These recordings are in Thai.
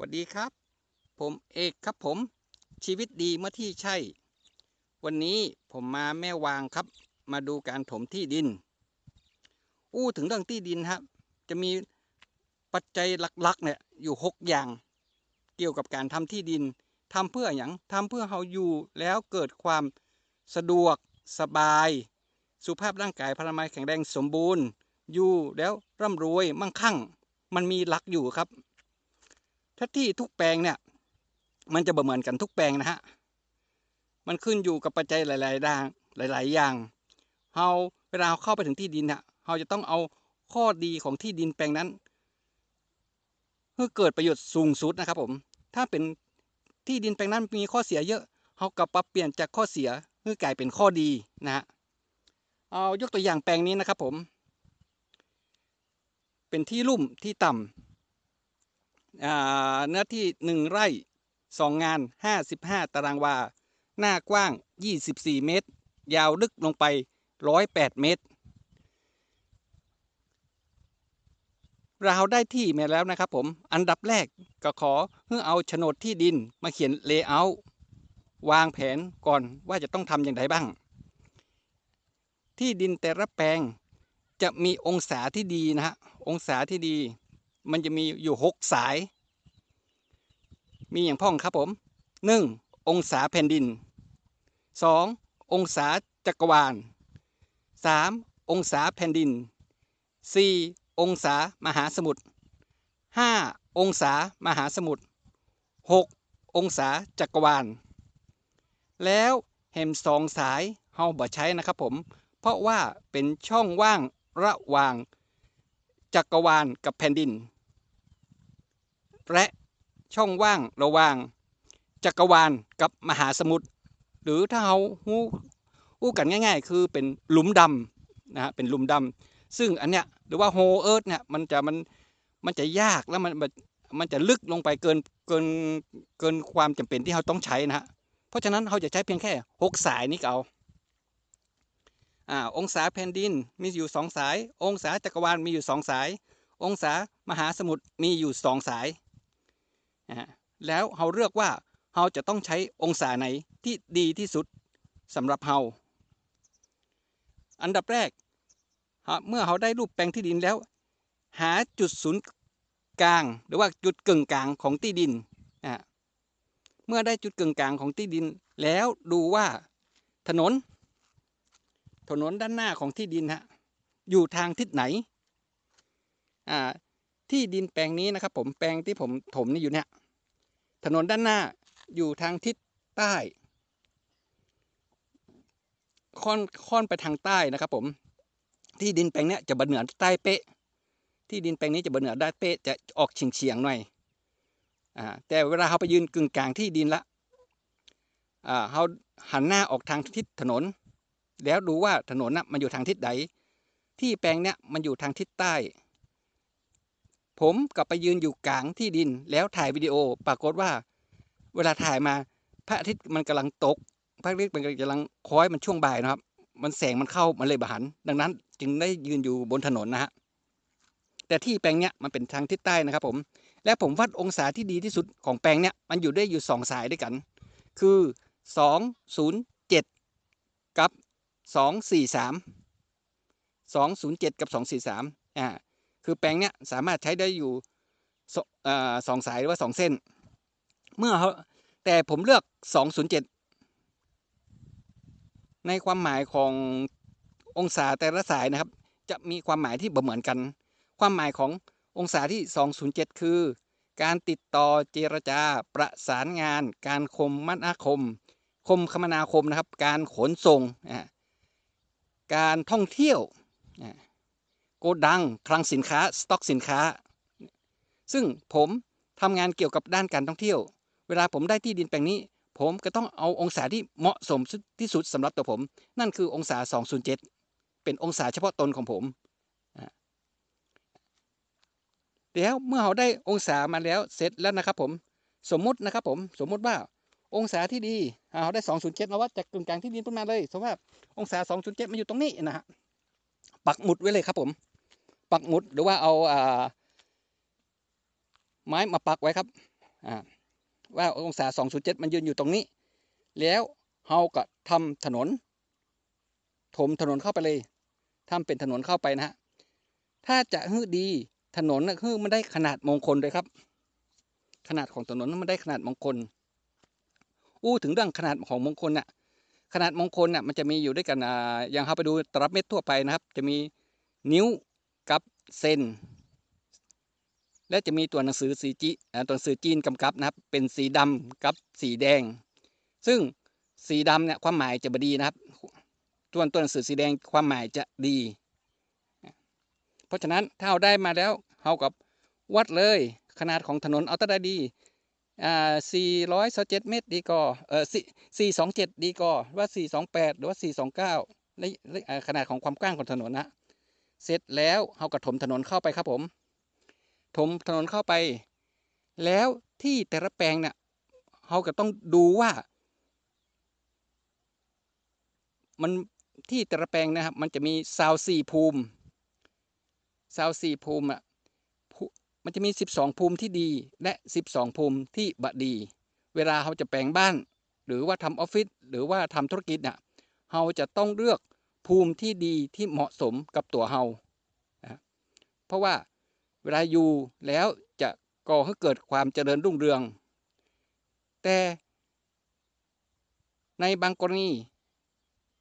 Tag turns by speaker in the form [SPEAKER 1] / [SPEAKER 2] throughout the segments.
[SPEAKER 1] สวัสดีครับ ผมเอกครับผม ชีวิตดีเมื่อที่ใช่ วันนี้ผมมาแม่วางครับ มาดูการถมที่ดิน อู้ถึงเรื่องที่ดินครับ จะมีปัจจัยหลักๆเนี่ยอยู่หกอย่าง เกี่ยวกับการทำที่ดินทำเพื่ออย่างทำเพื่อเราอยู่แล้วเกิดความสะดวกสบาย สุขภาพร่างกายพลามัยแข็งแรงสมบูรณ์ อยู่แล้วร่ำรวยมั่งคั่ง มันมีหลักอยู่ครับ ถ้าที่ทุกแปลงเนี่ย มันจะเหมือนกันทุกแปลงนะฮะ มันขึ้นอยู่กับปัจจัยหลายๆด้านหลาย ๆ อย่างเราเวลาเข้าไปถึงที่ดินเนี่ยเราจะต้องเอาข้อดีของที่ดินแปลงนั้น เพื่อเกิดประโยชน์สูงสุดนะครับผม ถ้าเป็นที่ดินแปลงนั้นมีข้อเสียเยอะเรากลับปรับเปลี่ยนจากข้อเสียเพื่อกลายเป็นข้อดีนะฮะ เอายกตัวอย่างแปลงนี้นะครับผม เป็นที่ลุ่มที่ต่ำ เนื้อที่หนึ่งไร่สองงานห้าสิบห้าตารางวา หน้ากว้างยี่สิบสี่เมตร ยาวลึกลงไปร้อยแปดเมตร เราได้ที่มาแล้วนะครับผม อันดับแรกก็ขอเพื่อเอาโฉนดที่ดินมาเขียนเลเยอร์วางแผนก่อนว่าจะต้องทำอย่างไรบ้าง ที่ดินแต่ละแปลงจะมีองศาที่ดีนะฮะ องศาที่ดี มันจะมีอยู่หกสาย มีอย่างพ่องครับผมหนึ่งองศาแผ่นดินสององศาจักรวาลสามองศาแผ่นดินสี่องศามหาสมุทรห้าองศามหาสมุทรหกองศาจักรวาล แล้วแหมสองสายเฮาบ่ใช้นะครับผม เพราะว่าเป็นช่องว่างระหว่าง จักรวาลกับแผ่นดิน และช่องว่างระหว่าง จักรวาลกับมหาสมุทรหรือถ้าเราหูอู้กันง่าย ๆ คือเป็นหลุมดำนะฮะเป็นหลุมดำซึ่งอันเนี้ยหรือว่าโฮเอิร์ธเนี่ยมันจะมันมันจะยากแล้วมันมันจะลึกลงไปเกินเกินเกินความจำเป็นที่เราต้องใช้นะฮะเพราะฉะนั้นเราจะใช้เพียงแค่หกสายนี้ก็เอา อ่าองศาแผ่นดินมีอยู่สองสาย องศาจักรวาลมีอยู่สองสาย องศามหาสมุทรมีอยู่สองสายแล้วเราเลือกว่าเราจะต้องใช้องศาไหนที่ดีที่สุดสำหรับเราอันดับแรกเมื่อเราได้รูปแปลงที่ดินแล้ว หาจุดศูนย์กลาง หรือว่าจุดกึ่งกลางของที่ดินเมื่อได้จุดกึ่งกลางของที่ดินแล้วดูว่าถนน ถนนด้านหน้าของที่ดินฮะอยู่ทางทิศไหนที่ดินแปลงนี้นะครับ ผมแปลงที่ผมถมนี่อยู่เนี่ยถนนด้านหน้าอยู่ทางทิศใต้ค่อนค่อนไปทางใต้นะครับ ผม ที่ดินแปลงนี้จะบนเหนือใต้เป๊ะ ที่ดินแปลงนี้จะบนเหนือได้เป๊ะจะออกเฉียงเฉียงหน่อยอ่าแต่เวลาเขาไปยืนกึ่งกลางที่ดินละอ่าเขาหันหน้าออกทางทิศถนน แล้วดูว่าถนนน่ะมันอยู่ทางทิศใดที่แปลงเนี้ยมันอยู่ทางทิศใต้ ผมกับไปยืนอยู่กลางที่ดินแล้วถ่ายวิดีโอปรากฏว่า เวลาถ่ายมาพระอาทิตย์มันกำลังตก พระอาทิตย์มันกำลังคอยมันช่วงบ่ายนะครับ มันแสงมันเข้ามันเลยบหัน ดังนั้น จึงได้ยืนอยู่บนถนนนะฮะแต่ที่แปลงเนี้ยมันเป็นทางทิศใต้นะครับผม และผมวัดองศาที่ดีที่สุดของแปลงเนี้ยมันอยู่ได้อยู่สองสายด้วยกัน คือสองศูนย์เจ็ดกับ สองสี่สามสองศูนย์เจ็ดกับสองสี่สามอ่าคือแปลงเนี้ยสามารถใช้ได้อยู่สองสายหรือว่าสองเส้น เมื่อเขาแต่ผมเลือก207ในความหมายขององศาแต่ละสายนะครับ จะมีความหมายที่บ่เหมือนกัน ความหมายขององศาที่ 207 คือ การติดต่อเจรจาประสานงาน การคมมนาคม คมคมนาคมนะครับ การขนส่ง การท่องเที่ยวโกดังคลังสินค้า สต็อกสินค้า ซึ่งผมทำงานเกี่ยวกับด้านการท่องเที่ยว เวลาผมได้ที่ดินแปลงนี้ ผมก็ต้องเอาองศาที่เหมาะสมที่สุดสำหรับตัวผม นั่นคือองศา 207 เป็นองศาเฉพาะตนของผมเดี๋ยวเมื่อเราได้องศามาแล้วเสร็จแล้วนะครับผม สมมุตินะครับผม สมมุติว่า องศาที่ดีเราได้ 207มาวัดจากกึ่งกลางที่ดินขึ้นมาเลยสมมติว่าองศา 207มาอยู่ตรงนี้นะฮะปักหมุดไว้เลยครับผม ปักหมุดหรือว่าเอาอ่าไม้มาปักไว้ครับอ่าว่าองศา 207 มันยืนอยู่ตรงนี้ แล้วเฮาก็ทำถนน ถมถนนเข้าไปเลยทำเป็นถนนเข้าไปนะฮะถ้าจะฮื้อดีถนนนะฮื้อมันได้ขนาดมงคลเลยครับ ขนาดของถนนมันได้ขนาดมงคล อู้ถึงเรื่องขนาดของมงคลน่ะขนาดมงคลน่ะมันจะมีอยู่ด้วยกันอ่าอย่างเราไปดูตลับเม็ดทั่วไปนะครับ จะมีนิ้วกับเซนและจะมีตัวหนังสือสีจีตัวหนังสือจีนกำกับนะครับ เป็นสีดำกับสีแดง ซึ่งสีดำเนี่ยความหมายจะบดีนะครับส่วนตัวหนังสือสีแดงความหมายจะดี เพราะฉะนั้นถ้าเราได้มาแล้วเรากับวัดเลยขนาดของถนนเอาแตั้งได้ดี อ่า427 เมตรดีก็เออ427 ดีก็ว่า 428 หรือว่า 429และและอ่ขนาดของความกว้างของถนนนะ เสร็จแล้วเราก็ถมถนนเข้าไปครับผม ถมถนนเข้าไป แล้วที่แต่ละแปลงเนี่ยเราก็ต้องดูว่า มันที่แต่ละแปลงนะครับ มันจะมีซาวสี่ภูมิซาวสี่ภูมิอะ มันจะมีสิบสองภูมิที่ดีและสิบสองภูมิที่บดี เวลาเราจะแปลงบ้าน หรือว่าทำออฟฟิศหรือว่าทำธุรกิจเนี่ยเราจะต้องเลือกภูมิที่ดีที่เหมาะสมกับตัวเรานะเพราะว่าเวลาอยู่แล้วจะก่อให้เกิดความเจริญรุ่งเรือง แต่ในบางกรณี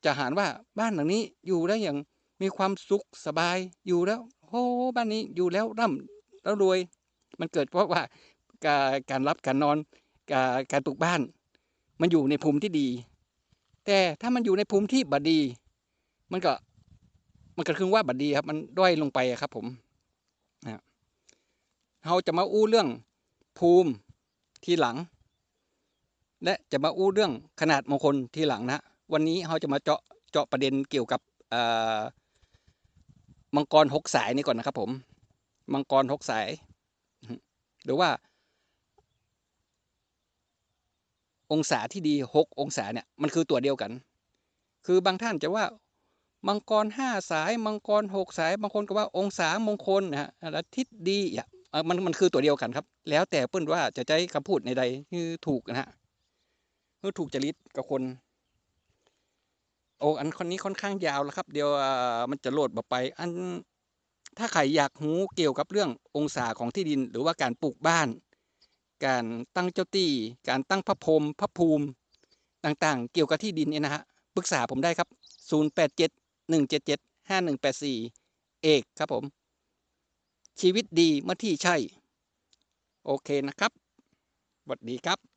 [SPEAKER 1] จะหารว่าบ้านหลังนี้อยู่ได้อย่างมีความสุขสบายอยู่แล้วโอ้บ้านนี้อยู่แล้วร่ำ แล้วรวย มันเกิดเพราะว่าการรับการนอนการปลูกบ้าน มันอยู่ในภูมิที่ดี แต่ถ้ามันอยู่ในภูมิที่บดี มันก็มันก็คือว่าบดีครับ มันด้อยลงไปครับ ผมนะเราจะมาอู้เรื่องภูมิทีหลัง และจะมาอู้เรื่องขนาดมงคลทีหลังนะวันนี้เราจะมาเจาะเจาะประเด็นเกี่ยวกับมังกรหกสายนี่ก่อนนะครับผม มังกรหกสาย หรือว่า องศาที่ดีหกองศาเนี่ยมันคือตัวเดียวกัน คือบางท่านจะว่ามังกรห้าสาย มังกรหกสาย บางคนก็ว่าองศามงคลนะฮะแล้วทิศดีอะมันมันคือตัวเดียวกันครับ แล้วแต่เพื่อนว่าจะใช้คำพูดในใดคือถูกนะฮะคือถูกจริตกับคน โอ้อันคนนี้ค่อนข้างยาวแล้วครับ เดี๋ยวมันจะโหลดมาไป อัน ถ้าใครอยากหูเกี่ยวกับเรื่ององศาของที่ดิน หรือว่าการปลูกบ้าน การตั้งเจ้าตี้ การตั้งพระพรมพระภูมิต่างๆ เกี่ยวกับที่ดินเนี่ยนะฮะปรึกษาผมได้ครับ 087 177 5184 เอกครับผม ชีวิตดีเมื่อที่ใช่ โอเคนะครับสวัสดีครับ